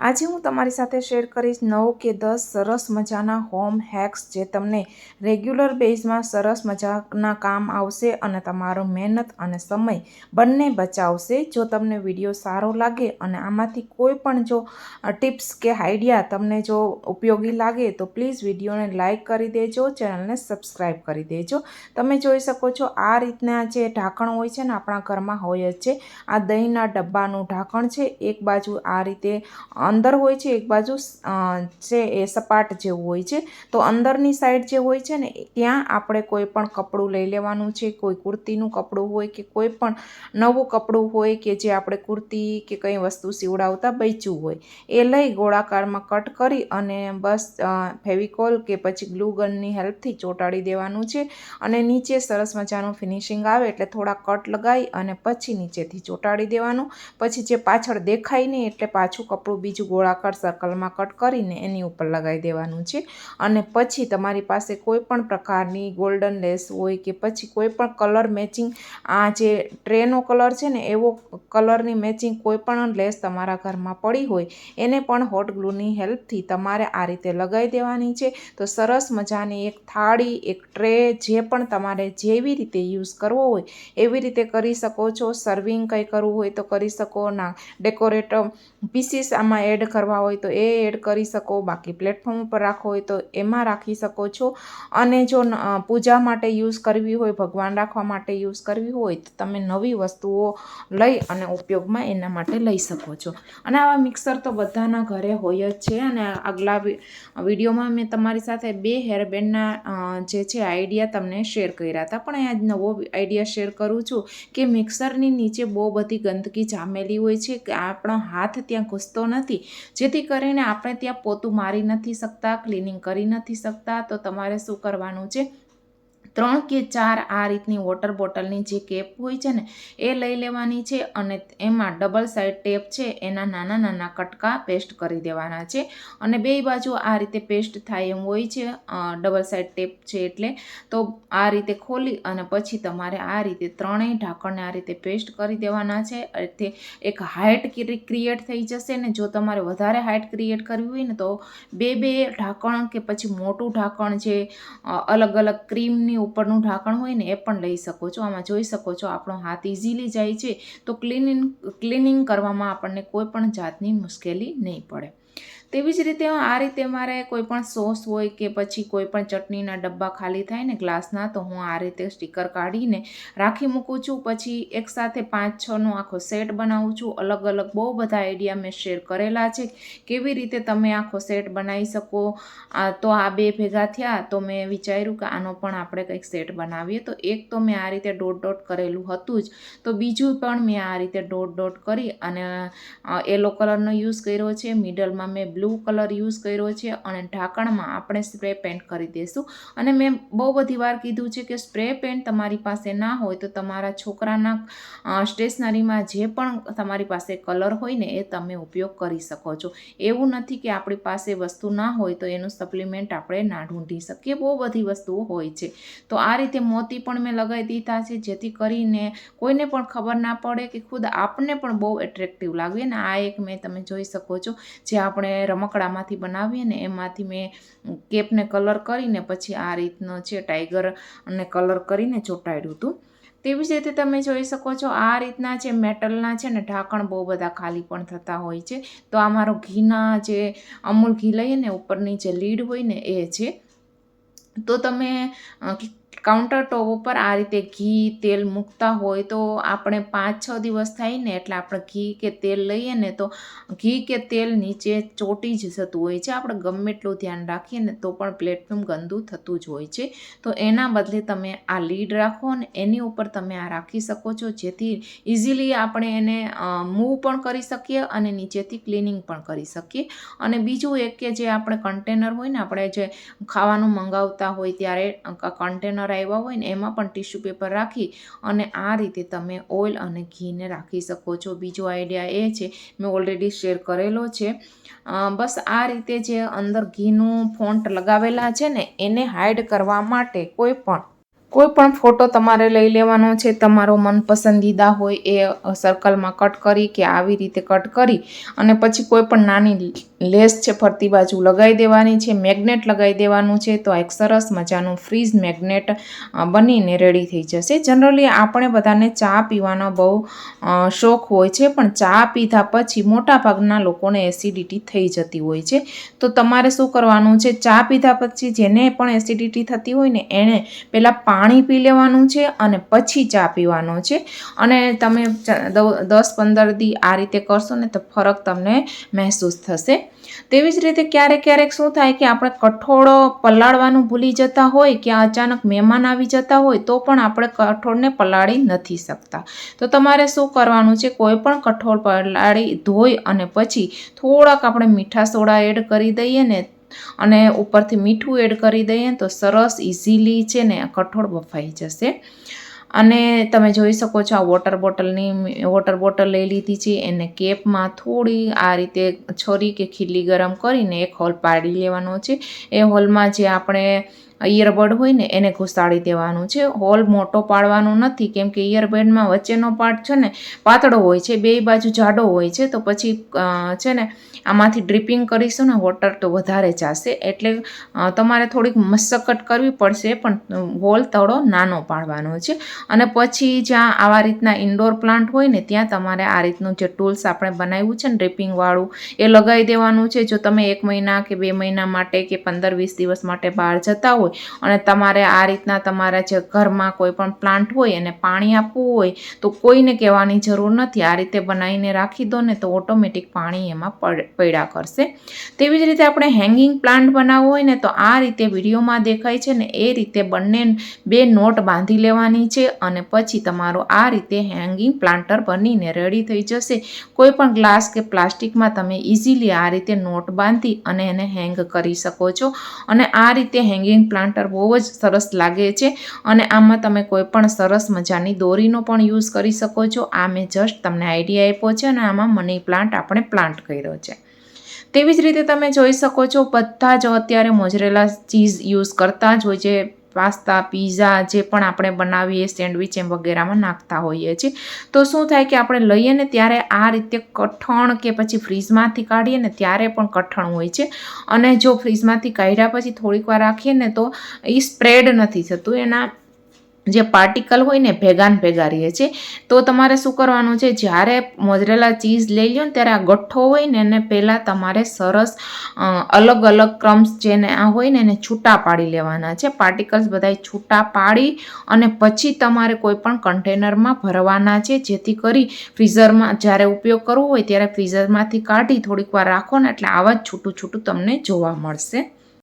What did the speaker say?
આજે હું તમારી સાથે શેર કરીશ નવ કે દસ સરસ મજાના હોમ હેક્સ જે તમને રેગ્યુલર બેઝમાં સરસ મજાના કામ આવશે અને તમારો મહેનત અને સમય બંને બચાવશે. જો તમને વીડિયો સારો લાગે અને આમાંથી કોઈ પણ જો ટિપ્સ કે આઈડિયા તમને જો ઉપયોગી લાગે તો પ્લીઝ વિડીયોને લાઇક કરી દેજો, ચેનલને સબસ્ક્રાઈબ કરી દેજો. તમે જોઈ શકો છો આ રીતના જે ઢાંકણ હોય છે ને આપણા ઘરમાં હોય જ છે. આ દહીંના ડબ્બાનું ઢાંકણ છે. એક બાજુ આ રીતે અંદર હોય છે, એક બાજુ છે એ સપાટ જેવું હોય છે, તો અંદરની સાઈડ જે હોય છે ને ત્યાં આપણે કોઈ પણ કપડું લઈ લેવાનું છે, કોઈ કુર્તીનું કપડું હોય કે કોઈ પણ નવું કપડું હોય કે જે આપણે કુર્તી કે કંઈ વસ્તુ સીવડાવતા બચ્યું હોય, એ લઈ ગોળાકારમાં કટ કરી અને બસ ફેવિકોલ કે પછી ગ્લુ ગનની હેલ્પથી ચોંટાડી દેવાનું છે અને નીચે સરસ મજાનું ફિનિશિંગ આવે એટલે થોડા કટ લગાવી અને પછી નીચેથી ચોંટાડી દેવાનું, પછી જે પાછળ દેખાય નહીં એટલે પાછું કપડું બીજું બીજું ગોળાકાર સર્કલમાં કટ કરીને એની ઉપર લગાવી દેવાનું છે. અને પછી તમારી પાસે કોઈ પણ પ્રકારની ગોલ્ડન લેસ હોય કે પછી કોઈ પણ કલર મેચિંગ આ જે ટ્રેનો કલર છે ને, એવો કલરની મેચિંગ કોઈ પણ લેસ તમારા ઘરમાં પડી હોય, એને પણ હોટ ગ્લુની હેલ્પથી તમારે આ રીતે લગાવી દેવાની છે. તો સરસ મજાની એક થાળી, એક ટ્રે જે પણ તમારે જેવી રીતે યુઝ કરવો હોય, એવી રીતે કરી શકો છો. સર્વિંગ કંઈ કરવું હોય તો કરી શકો. ના ડેકોરેટ પીસીસ આમાં એડ કરવા હોય તો એ એડ કરી શકો, બાકી પ્લેટફોર્મ ઉપર રાખવો હોય તો એમાં રાખી શકો છો. અને જો પૂજા માટે યુઝ કરવી હોય, ભગવાન રાખવા માટે યુઝ કરવી હોય તો તમે નવી વસ્તુઓ લઈ અને ઉપયોગમાં એના માટે લઈ શકો છો. અને આવા મિક્સર તો બધાના ઘરે હોય જ છે અને આગલા વિડીયોમાં મેં તમારી સાથે બે હેરબેન્ડના જે છે આઈડિયા તમને શેર કર્યા હતા. પણ આજ નવો આઈડિયા શેર કરું છું કે મિક્સરની નીચે બહુ બધી ગંદકી જામેલી હોય છે કે આપણો હાથ ત્યાં ઘૂસતો નથી. જેથી કરીને આપણે ત્યાં પોતું મારી નથી શકતા, ક્લિનિંગ કરી નથી શકતા. તો તમારે શું કરવાનું છે? ત્રણ કે ચાર આ રીતની વોટર બોટલની જે કેપ હોય છે ને, એ લઈ લેવાની છે અને એમાં ડબલ સાઈડ ટેપ છે, એના નાના નાના કટકા પેસ્ટ કરી દેવાના છે. અને બે બાજુ આ રીતે પેસ્ટ થાય એમ હોય છે ડબલ સાઈડ ટેપ છે એટલે, તો આ રીતે ખોલી અને પછી તમારે આ રીતે ત્રણેય ઢાંકણને આ રીતે પેસ્ટ કરી દેવાના છે. એટલે એક હાઇટ ક્રિએટ થઈ જશે ને, જો તમારે વધારે હાઇટ ક્રિએટ કરવી હોય ને, તો બે બે ઢાંકણ કે પછી મોટું ઢાંકણ જે અલગ અલગ ક્રીમની ઉપરનું ઢાંકણ હોય ને એ પણ લઈ શકો છો. આમાં જોઈ શકો છો, આપણો હાથ ઇઝીલી જાય છે. તો ક્લિનિંગ ક્લિનિંગ કરવામાં આપણને કોઈ પણ જાતની મુશ્કેલી નહીં પડે. તેવી જ રીતે આ રીતે મારે કોઈ પણ સોસ હોય કે પછી કોઈ પણ ચટણીના ડબ્બા ખાલી થાય ને ગ્લાસના, તો હું આ રીતે સ્ટીકર કાઢીને રાખી મૂકું છું. પછી એકસાથે પાંચ છનો આખો સેટ બનાવું છું. અલગ અલગ બહુ બધા આઈડિયા મેં શેર કરેલા છે કેવી રીતે તમે આખો સેટ બનાવી શકો. તો આ બે ભેગા થયા તો મેં વિચાર્યું કે આનો પણ આપણે કંઈક સેટ બનાવીએ. તો એક તો મેં આ રીતે ડોટ ડોટ કરેલું હતું જ. તો બીજું પણ મેં આ રીતે ડોટ ડોટ કરી અને યલો કલરનો યુઝ કર્યો છે. મિડલમાં મેં બ્લુ બ્લુ કલર યુઝ કર્યો છે અને ઢાંકણમાં આપણે સ્પ્રે પેન્ટ કરી દઈશું અને મેં બહુ બધી વાર કીધું છે કે સ્પ્રે પેન્ટ તમારી પાસે ના હોય તો તમારા છોકરાના સ્ટેશનરીમાં જે પણ તમારી પાસે કલર હોય ને એ તમે ઉપયોગ કરી શકો છો. એવું નથી કે આપણી પાસે વસ્તુ ના હોય તો એનું સપ્લિમેન્ટ આપણે ના ઢૂંઢી શકીએ. બહુ બધી વસ્તુઓ હોય છે. તો આ રીતે મોતી પણ મેં લગાવી દીધા છે, જેથી કરીને કોઈને પણ ખબર ના પડે કે ખુદ આપને પણ બહુ એટ્રેક્ટિવ લાગે ને આ એક મેં તમે જોઈ શકો છો. જે આપણે રમકડામાંથી બનાવીએ ને એમાંથી મેં કેપને કલર કરીને પછી આ રીતનો છે ટાઈગર અને કલર કરીને ચોંટાડ્યું હતું. તેવી જ રીતે તમે જોઈ શકો છો આ રીતના જે મેટલના છે ને ઢાંકણ બહુ બધા ખાલી પણ થતા હોય છે. તો આ મારો ઘીના જે અમૂલ ઘી લઈએ ને ઉપરની જે લીડ હોય ને એ છે. તો તમે કાઉન્ટર ટોપ ઉપર આ રીતે ઘી, તેલ મૂકતા હોય તો આપણે પાંચ છ દિવસ થાય ને એટલે આપણે ઘી કે તેલ લઈએ ને તો ઘી કે તેલ નીચે ચોટી જ જતું હોય છે. આપણે ગમે એટલું ધ્યાન રાખીએ ને તો પણ પ્લેટફોર્મ ગંદુ થતું જ હોય છે. તો એના બદલે તમે આ લીડ રાખો ને એની ઉપર તમે આ રાખી શકો છો. જેથી ઇઝીલી આપણે એને મૂવ પણ કરી શકીએ અને નીચેથી ક્લિનિંગ પણ કરી શકીએ. અને બીજું એક કે જે આપણે કન્ટેનર હોય ને આપણે જે ખાવાનું મંગાવતા હોય ત્યારે કન્ટેનર આવ્યા હોય ને એમાં પણ ટીશ્યુ પેપર રાખી અને આ રીતે તમે ઓઇલ અને ઘીને રાખી શકો છો. બીજો આઈડિયા એ છે, મેં ઓલરેડી શેર કરેલો છે. બસ આ રીતે જે અંદર ઘીનું ફોન્ટ લગાવેલા છે ને એને હાઈડ કરવા માટે કોઈ પણ કોઈ પણ ફોટો તમારે લઈ લેવાનો છે, તમારો મનપસંદીદા હોય એ સર્કલમાં કટ કરી કે આવી રીતે કટ કરી અને પછી કોઈ પણ નાની લેસ છે, ફરતી બાજુ લગાવી દેવાની છે મેગ્નેટ લગાવી દેવાનું છે, તો એક સરસ મજાનું ફ્રીઝ મેગ્નેટ બનીને રેડી થઈ જશે. જનરલી આપણે બધાને ચા પીવાનો બહુ શોખ હોય છે, પણ ચા પીધા પછી મોટાભાગના લોકોને એસિડિટી થઈ જતી હોય છે. તો તમારે શું કરવાનું છે, ચા પીધા પછી જેને પણ એસિડિટી થતી હોય ને એણે પહેલાં પાણી પી લેવાનું છે અને પછી ચા પીવાનો છે. અને તમે દસ પંદર દી આ રીતે કરશો ને તો ફરક તમને મહેસૂસ થશે. તેવી જ રીતે ક્યારેક ક્યારેક શું થાય કે આપણે કઠોળો પલાળવાનું ભૂલી જતા હોય કે અચાનક મહેમાન આવી જતા હોય તો પણ આપણે કઠોળને પલાળી નથી શકતા. તો તમારે શું કરવાનું છે? કોઈ પણ કઠોળ પલાળી ધોઈ અને પછી થોડાક આપણે મીઠા સોડા એડ કરી દઈએ ને અને ઉપરથી મીઠું એડ કરી દઈએ તો સરસ ઇઝીલી છે ને કઠોળ બફાઈ જશે. અને તમે જોઈ શકો છો આ વોટર બોટલની વોટર બોટલ લઈ લીધી છે. એને કેપમાં થોડી આ રીતે છરી કે ખીલી ગરમ કરીને એક હોલ પાડી લેવાનો છે. એ હોલમાં જે આપણે ઇયરબડ હોય ને એને ઘુસાડી દેવાનું છે. હોલ મોટો પાડવાનો નથી, કેમ કે ઇયરબડમાં વચ્ચેનો પાર્ટ છે ને પાતળો હોય છે, બે બાજુ જાડો હોય છે, તો પછી છે ને આમાંથી ડ્રીપિંગ કરીશું ને વોટર તો વધારે જાશે. એટલે તમારે થોડીક મશક્કત કરવી પડશે, પણ હોલ તળો નાનો પાડવાનો છે. અને પછી જ્યાં આવા રીતના ઇન્ડોર પ્લાન્ટ હોય ને ત્યાં તમારે આ રીતનું જે ટૂલ્સ આપણે બનાવ્યું છે ને ડ્રીપિંગવાળું, એ લગાવી દેવાનું છે. જો તમે એક મહિના કે બે મહિના માટે કે પંદર વીસ દિવસ માટે બહાર જતા હોય અને તમારે આ રીતના તમારા જે ઘરમાં કોઈ પણ પ્લાન્ટ હોય એને પાણી આપવું હોય તો કોઈને કહેવાની જરૂર નથી. આ રીતે બનાવીને રાખી દો ને તો ઓટોમેટિક પાણી એમાં પડ- પડ્યા કરશે. તેવી જ રીતે આપણે હેંગિંગ પ્લાન્ટ બનાવવો હોય ને તો આ રીતે વિડીયોમાં દેખાય છે ને એ રીતે બંને બે નોટ બાંધી લેવાની છે અને પછી તમારો આ રીતે હેંગિંગ પ્લાન્ટર બનીને રેડી થઈ જશે. કોઈ પણ ગ્લાસ કે પ્લાસ્ટિકમાં તમે ઇઝીલી આ રીતે નોટ બાંધી અને એને હેંગ કરી શકો છો. અને આ રીતે હેંગિંગ પ્લાન્ટર બહુ જ સરસ લાગે છે અને આમાં તમે કોઈ પણ સરસ મજાની દોરીનો પણ યુઝ કરી શકો છો. આ મેં જસ્ટ તમને આઈડિયા આપ્યો છે અને આમાં મની પ્લાન્ટ આપણે પ્લાન્ટ કર્યો છે. તેવી જ રીતે તમે જોઈ શકો છો બધા જ અત્યારે મોજરેલા ચીઝ યુઝ કરતા જ હોય છે. પાસ્તા, પીઝા જે પણ આપણે બનાવીએ સેન્ડવિચ એમ વગેરેમાં નાખતા હોઈએ છીએ. તો શું થાય કે આપણે લઈએ ને ત્યારે આ રીતે કઠણ કે પછી ફ્રીજમાંથી કાઢીએ ને ત્યારે પણ કઠણ હોય છે. અને જો ફ્રીજમાંથી કાઢ્યા પછી થોડીક વાર રાખીએ ને તો એ સ્પ્રેડ નથી થતું. એના જે પાર્ટિકલ હોય ને, ભેગાન ભેગા રહે છે. તો તમારે શું કરવાનું છે? જ્યારે મોજરેલા ચીઝ લઈ લો ત્યારે આ ગઠ્ઠો હોય ને, એને પહેલાં તમારે સરસ અલગ અલગ ક્રમ્સ જેને આ હોય ને, એને છૂટા પાડી લેવાના છે. પાર્ટિકલ્સ બધાય છૂટા પાડી અને પછી તમારે કોઈ પણ કન્ટેનરમાં ભરવાના છે. જેથી કરી ફ્રીઝરમાં જ્યારે ઉપયોગ કરવો હોય, ત્યારે ફ્રીઝરમાંથી કાઢી થોડીક વાર રાખો ને, એટલે આવા જ છૂટું છૂટું તમને જોવા મળશે.